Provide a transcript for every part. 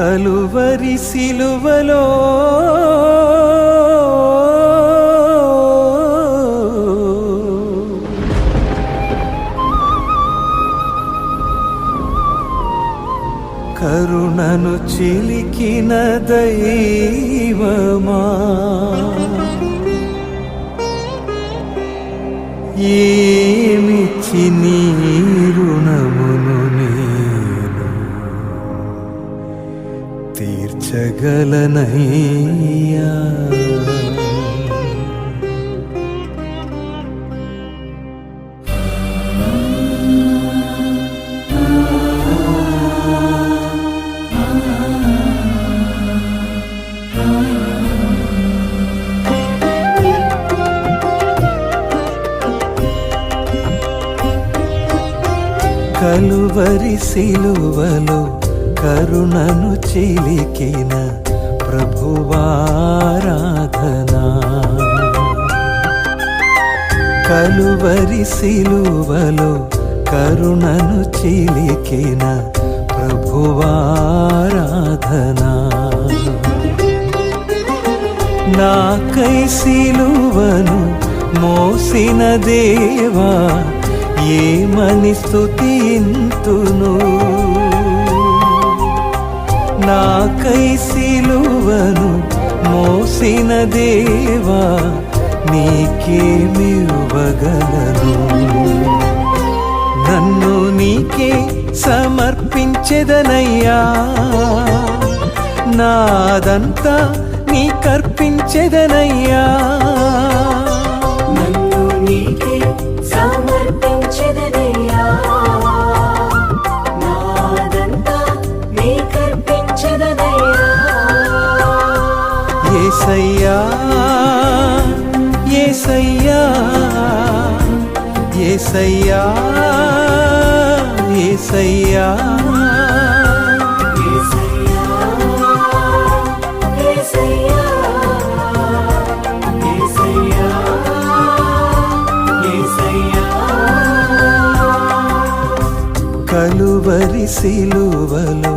కలువరి సిలువలో కరుణను చిలికిన దైవమా? ఏమిచ్చి గలనయ్యా. కలువరి సిలువలో కరుణను చిలికిన ప్రభువారాధనా. కలువరి సిలువలో కరుణను చిలికిన ప్రభువారాధనా. నాకై సిలువను మోసిన దేవా ఏమని స్థుతింతును నా కైసిలువను మోసిన దేవా నీకేమివ్వగలను నన్ను నీకే సమర్పించెదనయ్యా. నాదంతా నీ కర్పించెదనయ్యా. ఏసయ్యా ఏసయ్యా. కలువరి సిలువలో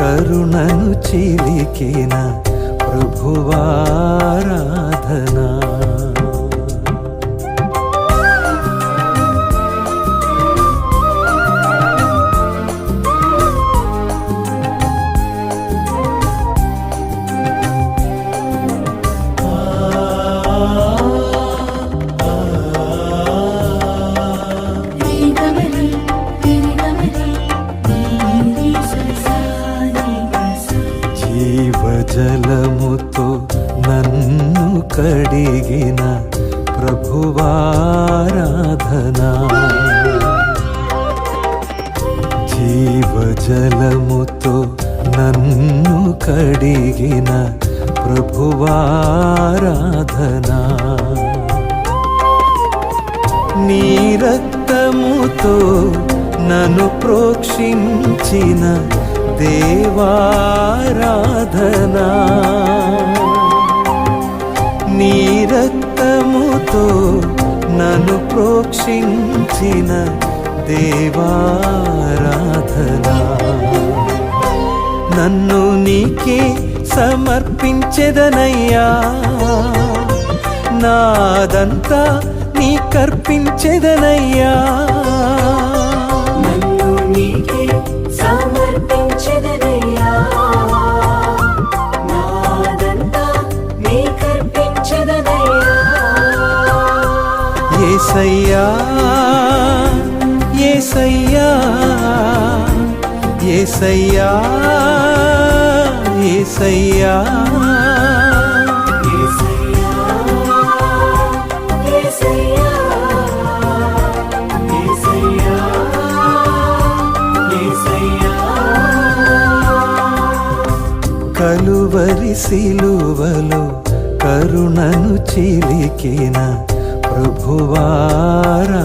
కరుణను చిలికిన ప్రభువారాధనా. ఆరాధనా. జీవజలముతో నన్ను కడిగిన ప్రభువారాధనా. నీ రక్తముతో నన్ను ప్రోక్షించిన దేవారాధనా. రక్తముతో నన్ను ప్రోక్షించిన దేవారాధనా. నన్ను నీకే సమర్పించెదనయ్యా. నాదంతా నీ కర్పించెదనయ్యా. ఏసయ్యా ఏసయ్యా ఏసయ్యా ఏసయ్యా. కలువరి సిలువలో కరుణను చిలికిన ప్రభువారా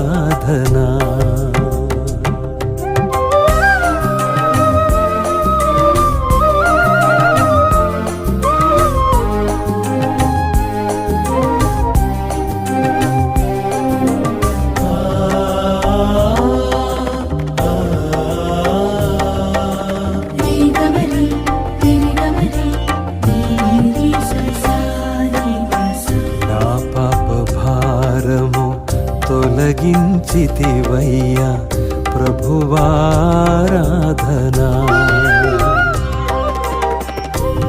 తొలగించితివయ్యా ప్రభువారాధనా.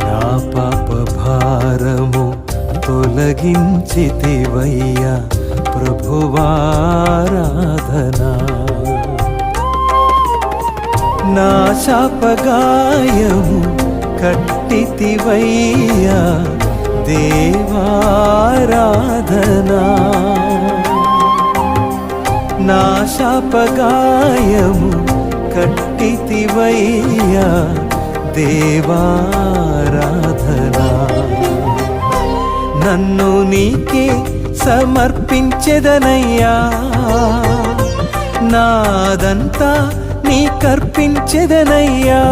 నా పాప భారము తొలగించితివయ్యా ప్రభువారాధనా. నా శాపగాయము కట్టితివయ్యా దేవారాధనా. నా శాపగాయము కట్టితివయ్యా దేవారాధనా. నన్ను నీకే సమర్పించెదనయ్యా. నాదంతా నీ కర్పించెదనయ్యా.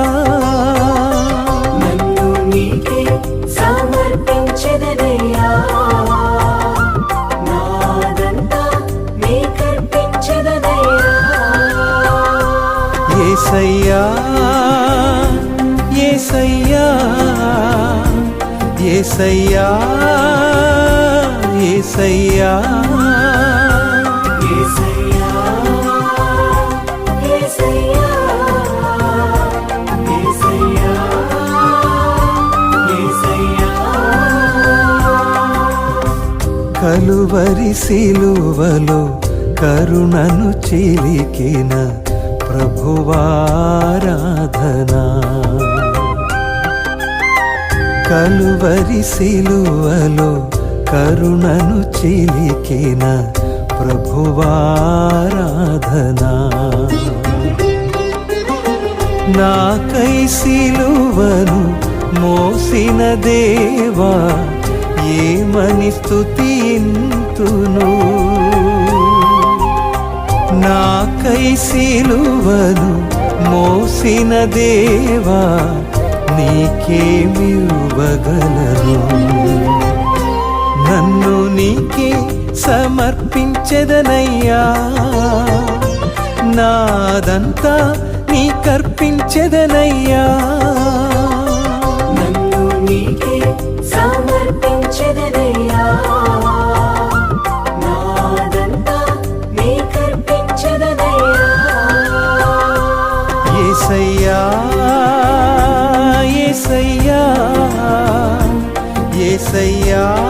ఏసయ్యా ఏసయ్యా ఏసయ్యా ఏసయ్యా. కలువరి సిలువలో కరుణను చిలికిన ప్రభువారాధనా. కలువరి సిలువలో కరుణను చిలికిన ప్రభువారాధనా. నాకై సిలువను మోసిన దేవా ఏమని స్తుతింతును? నాకై సిలువను మోసిన దేవా నీకేమివ్వగలను నన్ను నీకే సమర్పించెదనయ్యా. నాదంతా నీకర్పించెదనయ్యా నన్ను నీకే సమర్పించదనయ్యా. ఏసయ్యా